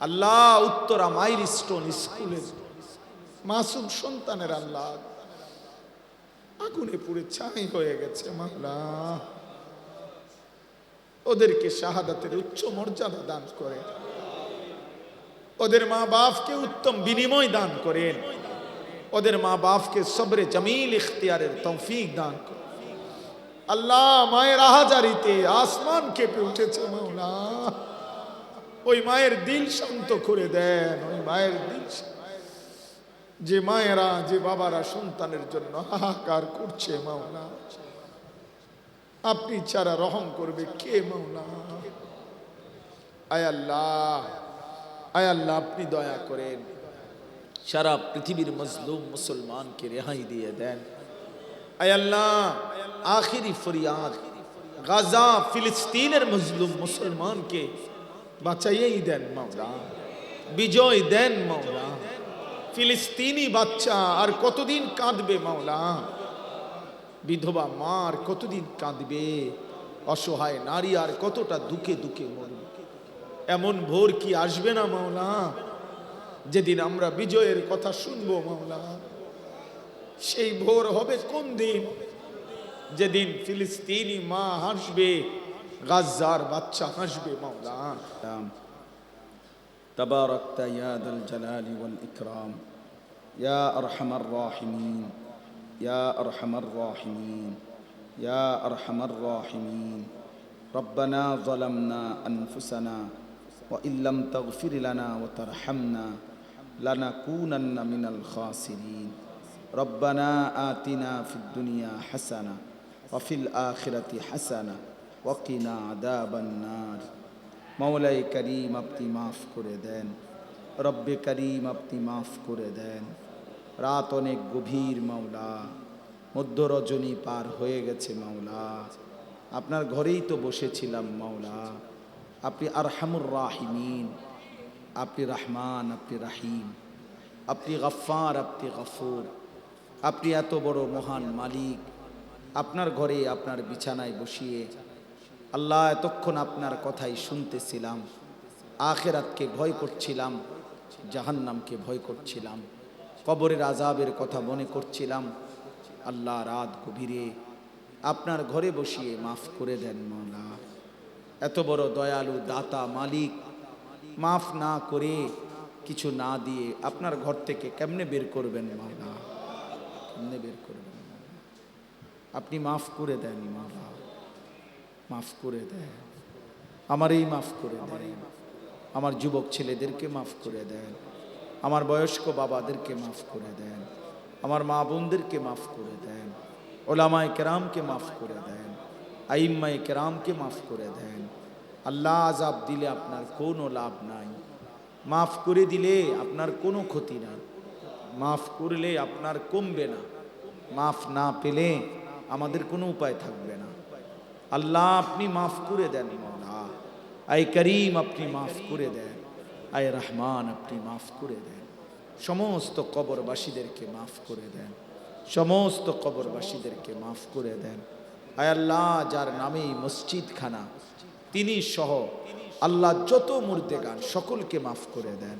আল্লাহ, Uttara milestone স্কুলের মাসুম সন্তানের আল্লাহ। আগুনে পুড়ে ছাই হয়ে গেছে মাওলা। ওদেরকে শাহাদাতের উচ্চ মর্যাদা দান করেন। ওদের মা বাপকে উত্তম বিনিময় দান করেন। ওদের মা বাপকে সবরে জমিল ইখতিয়ারের তৌফিক দান করেন। আল্লাহ, মায়ের আহাজারিতে আসমান কেঁপে উঠেছে মাওলা। ওই মায়ের দিল শান্ত করে দেন, ওই মায়ের দিল যে মায়েরা, যে বাবারা সন্তানের জন্য হাহাকার করছে মাওলা আপনি ছাড়া রহম করবে কে মাওলা আয় আল্লাহ আয় আল্লাহ, আপনি দয়া করেন। সারা পৃথিবীর মজলুম মুসলমানকে রেহাই দিয়ে দেন। আয় আল্লাহ, আখিরি ফরিয়াদ, গাজা ফিলিস্তিনের মজলুম মুসলমানকে বাঁচাইয়েই দেন মাওলা, বিজয় দেন মাওলা। ফিলিস্তিনি বাচ্চা আর কতদিন কাঁদবে মাওলা? বিধবা মা আর কতদিন কাঁদবে? অসহায় নারী আর কতটা দুঃখে দুঃখে মরবে? এমন ভোর কি আসবে না মাওলা? যেদিন আমরা বিজয়ের কথা শুনব মাওলা। সেই ভোর হবে কোন দিন? যেদিন ফিলিস্তিনি মা হাসবে গাজার বাচ্চা হাসবে মাওলা تباركت يا ذا الجلال والإكرام يا أرحم الراحمين يا أرحم الراحمين يا أرحم الراحمين ربنا ظلمنا أنفسنا وإن لم تغفر لنا وترحمنا لنكونن من الخاسرين ربنا آتنا في الدنيا حسنة وفي الآخرة حسنة ওয়াকিনা আদাবান্নার। মৌলাই করিম আপনি মাফ করে দেন। রব্বে করিম আপনি মাফ করে দেন। রাত অনেক গভীর মাওলা, মধ্য রজনী পার হয়ে গেছে মাওলা। আপনার ঘরেই তো বসেছিলাম মাওলা। আপনি আরহামুর রাহিমিন, আপনি রহমান, আপনি রাহিম, আপনি গফার আপনি গফুর, আপনি এত বড় মহান মালিক। আপনার ঘরে আপনার বিছানায় বসিয়ে আল্লাহ এতক্ষণ আপনার কথাই শুনতেছিলাম। আখেরাতকে ভয় করছিলাম, জাহান্নামকে ভয় করছিলাম, কবরের আজাবের কথা মনে করছিলাম। আল্লাহ রাত গভীরে আপনার ঘরে বসিয়ে মাফ করে দেন মাওলা এত বড় দয়ালু দাতা মালিক মাফ না করে কিছু না দিয়ে আপনার ঘর থেকে কেমনে বের করবেন মাওলা কেমনে বের করবেন আপনি মাফ করে দেন মাওলা মাফ করে দেন আমারই মাফ করে দেন আমার যুবক ছেলেদেরকে মাফ করে দেন আমার বয়স্ক বাবাদেরকে মাফ করে দেন আমার মা বোনদেরকে মাফ করে দেন ওলামায় কেরামকে মাফ করে দেন আইম্মায় কেরামকে মাফ করে দেন আল্লাহ আজাব দিলে আপনার কোনো লাভ নাই। মাফ করে দিলে আপনার কোনো ক্ষতি নাই। মাফ করলে আপনার কমবে না। মাফ না পেলে আমাদের কোনো উপায় থাকবে না। আল্লাহ আপনি মাফ করে দেন মৌলা আয় করিম আপনি মাফ করে দেন, আয় রহমান আপনি মাফ করে দেন। সমস্ত কবরবাসীদেরকে মাফ করে দেন, সমস্ত কবরবাসীদেরকে মাফ করে দেন। আয় আল্লাহ, যার নামেই মসজিদ খানা তিনি সহ আল্লাহ যত মুর্দে গান সকলকে মাফ করে দেন।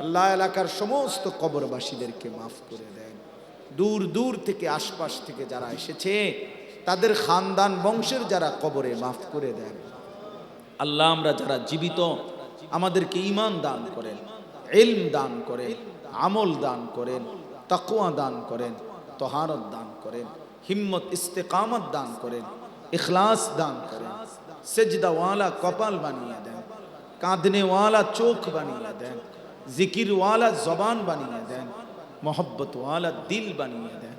আল্লাহ এলাকার সমস্ত কবরবাসীদেরকে মাফ করে দেন। দূর দূর থেকে, আশপাশ থেকে যারা এসেছে তাদের খানদান বংশের যারা কবরে মাফ করে দেন। আল্লাহ আমরা যারা জীবিত, আমাদেরকে ইমান দান করেন এলম দান করেন, আমল দান করেন তাকুয়া দান করেন, তহারত দান করেন, হিম্মত, ইস্তেকামত দান করেন, ইখলাস দান করেন, সেজদাওয়ালা কপাল বানিয়ে দেন, কাঁদনেওয়ালা চোখ বানিয়ে দেন, জিকিরওয়ালা জবান বানিয়ে দেন, মোহব্বতওয়ালা দিল বানিয়ে দেন।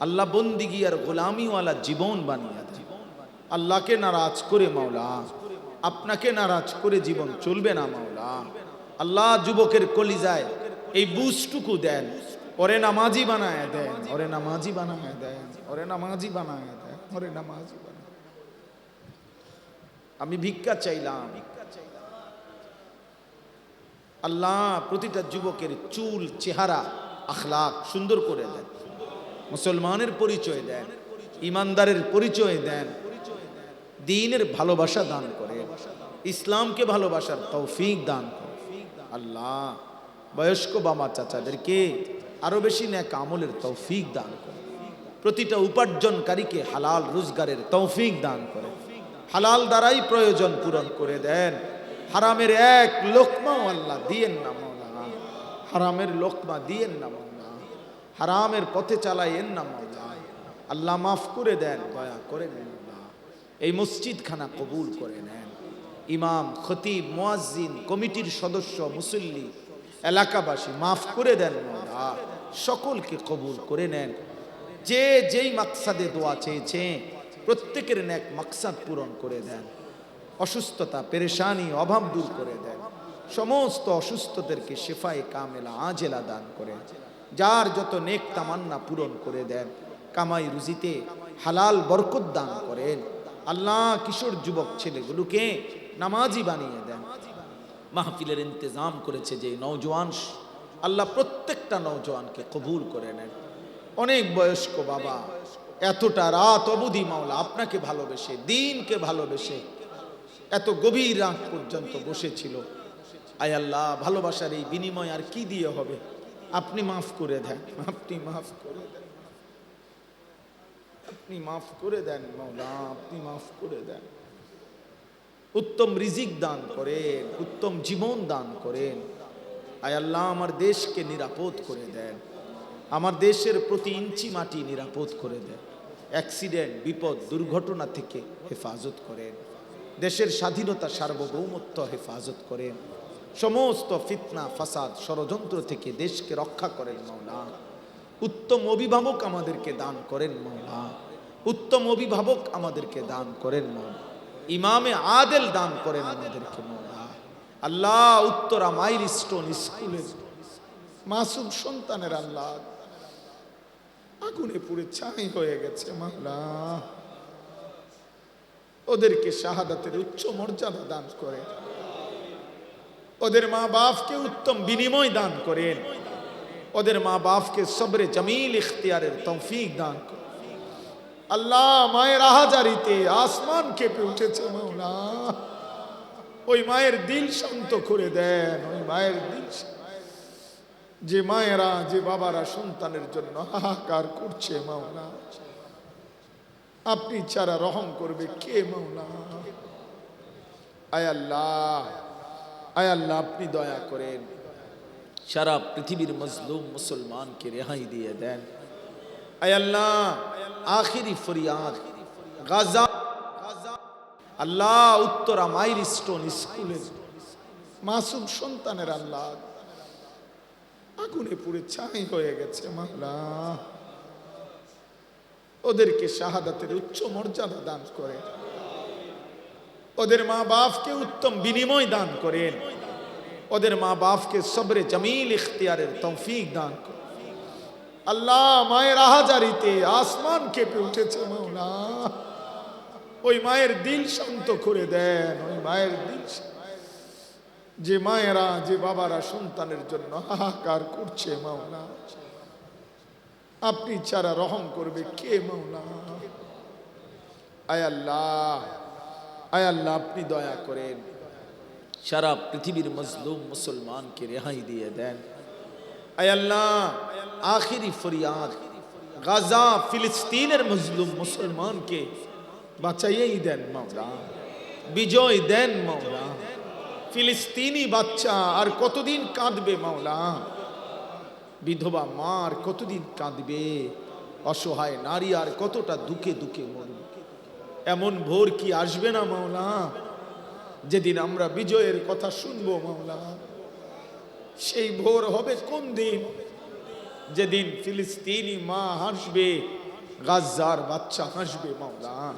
আল্লাহ বন্দিগি আর গোলামিওয়ালা জীবন বানিয়ে দেন। আল্লাহকে নারাজ করে মাওলা, আপনাকে নারাজ করে জীবন চলবে না মাওলা। আল্লাহ যুবকের কলিজায় এই বুঝটুকু দেন, ওরে নামাজি বানায় দেন, ওরে নামাজি বানায় দেন, ওরে নামাজি বানায় দেন, ওরে নামাজি বানায় আমি ভিক্ষা চাইলাম। আল্লাহ প্রতিটা যুবকের চুল, চেহারা, আখলাক সুন্দর করে দেন। মুসলমানের পরিচয় দেন, ইমানদারের পরিচয় দেন, দিনের ভালোবাসা দান করে, ইসলামকে ভালোবাসার তৌফিক দান করে। আল্লাহ, বয়স্ক বাবা চাচাদেরকে আরও বেশি ন্যাক আমলের তৌফিক দান করে। প্রতিটা উপার্জনকারীকে হালাল রোজগারের তৌফিক দান করে। হালাল দ্বারাই প্রয়োজন পূরণ করে দেন। হারামের এক লোকমাও আল্লাহ দিয়েন না হারামের লোকমা দিয়েন না হারামের পথে চালাইয়েন না মৌলা আল্লাহ। মাফ করে দেন, দয়া করে নেন এই মসজিদখানা কবুল করে নেন। ইমাম, খতিব, মুয়াজ্জিন, কমিটির সদস্য, মুসল্লি, এলাকাবাসী মাফ করে দেন মৌলা সকলকে কবুল করে নেন। যে যেই মাকসাদে দোয়া চেয়েছে, প্রত্যেকের ন্যাক মাকসাদ পূরণ করে দেন। অসুস্থতা, পেরেশানি, অভাব দূর করে দেন। সমস্ত অসুস্থদেরকে শেফায়ে কামেলা, আজেলা দান করে যার যত নেক তামান্না পূরণ করে দেন, কামাই রুজিতে হালাল বরকত দান করেন, আল্লাহ কিশোর যুবক ছেলেগুলোকে নামাজি বানিয়ে দেন। মাহফিলের ইন্তজাম করেছে যে নওজোয়ান, আল্লাহ প্রত্যেকটা নওজোয়ানকে কবুল করে নেন। অনেক বয়স্ক বাবা, এতটা রাত অবধি মাওলা আপনাকে ভালোবেসে, দিনকে ভালোবেসে, এত গভীর রাত পর্যন্ত বসেছিল। আয় আল্লাহ, ভালোবাসার এই বিনিময় আর কি দিয়ে হবে? আপনি মাফ করে দেন, আপনি মাফ করে দেন, আপনি মাফ করে দেন, মাওলা, আপনি মাফ করে দেন। উত্তম রিজিক দান করেন, উত্তম জীবন দান করেন। আয় আল্লাহ, আমার দেশকে নিরাপদ করে দেন। আমার দেশের প্রতি ইঞ্চি মাটি নিরাপদ করে দেন। অ্যাক্সিডেন্ট, বিপদ, দুর্ঘটনা থেকে হেফাজত করেন। দেশের স্বাধীনতা সার্বভৌমত্ব হেফাজত করেন। সমস্ত ফিতনা, ফাসাদ ষড়যন্ত্র থেকে দেশকে রক্ষা করেন মৌলা উত্তম অভিভাবক আমাদেরকে দান করেন মাওলা। উত্তম অভিভাবক আমাদেরকে দান করেন মাওলা। ইমামে আদেল দান করেন আমাদেরকে মাওলা। আল্লাহ উত্তরা মাইল স্টোন স্কুলের মাসুম সন্তানের আল্লাহ। আগুনে পুড়ে ছাই হয়ে গেছে মাওলা। ওদেরকে শাহাদাতের উচ্চ মর্যাদা দান করে ওদের মা বাপকে উত্তম বিনিময় দান করেন। ওদের মা বাপকে সবরে জমিল ইখতিয়ারের তৌফিক দান করেন। আল্লাহ মায়ের আহাজারিতে আসমান কেঁপে উঠেছে মাওলা। ওই মায়ের দিল শান্ত করে দেন, ওই মায়ের দিল যে মায়েরা, যে বাবারা সন্তানের জন্য হাহাকার করছে মাওলা। আপনি ছাড়া রহম করবে কে মাওলা? আয় আল্লাহ। আয় আল্লাহ, আপনি দয়া করেন। সারা পৃথিবীর মজলুম মুসলমানকে রেহাই দিয়ে দেন। আয় আল্লাহ, আখিরি ফরিয়াদ, Gaza, Allah, Uttara milestone স্কুলের মাসুম সন্তানের আল্লাহ। আগুনে পুড়ে ছাই হয়ে গেছে মাওলা। ওদেরকে শাহাদাতের উচ্চ মর্যাদা দান করে ওদের মা বাপকে উত্তম বিনিময় দান করেন। ওদের মা বাপকে সবরে জমিল ইখতিয়ারের তৌফিক দান করেন। আল্লাহ মায়ের আহাজারিতে আসমান কেঁপে উঠেছে মাওলা। ওই মায়ের দিল শান্ত করে দেন, ওই মায়ের দিল যে মায়েরা, যে বাবারা সন্তানের জন্য হাহাকার করছে মাওলা। আপনি ছাড়া রহম করবে কে মাওলা? আয় আল্লাহ। আয় আল্লাহ, আপনি দয়া করেন। সারা পৃথিবীর মজলুম মুসলমানকে রেহাই দিয়ে দেন। আয় আল্লাহ, আখিরি ফরিয়াদ, গাজা, ফিলিস্তিনের মজলুম মুসলমানকে বাঁচাইয়েই দেন মাওলা, বিজয় দেন মাওলা। ফিলিস্তিনি বাচ্চা আর কতদিন কাঁদবে মাওলা? বিধবা মা আর কতদিন কাঁদবে? অসহায় নারী আর কতটা দুঃখে দুঃখে মরবে? এমন ভোর কি আসবে না মাওলা? যেদিন আমরা বিজয়ের কথা শুনব মাওলা। সেই ভোর হবে কোন দিন? যেদিন ফিলিস্তিনি মা হাসবে গাজার বাচ্চা হাসবে মাওলা।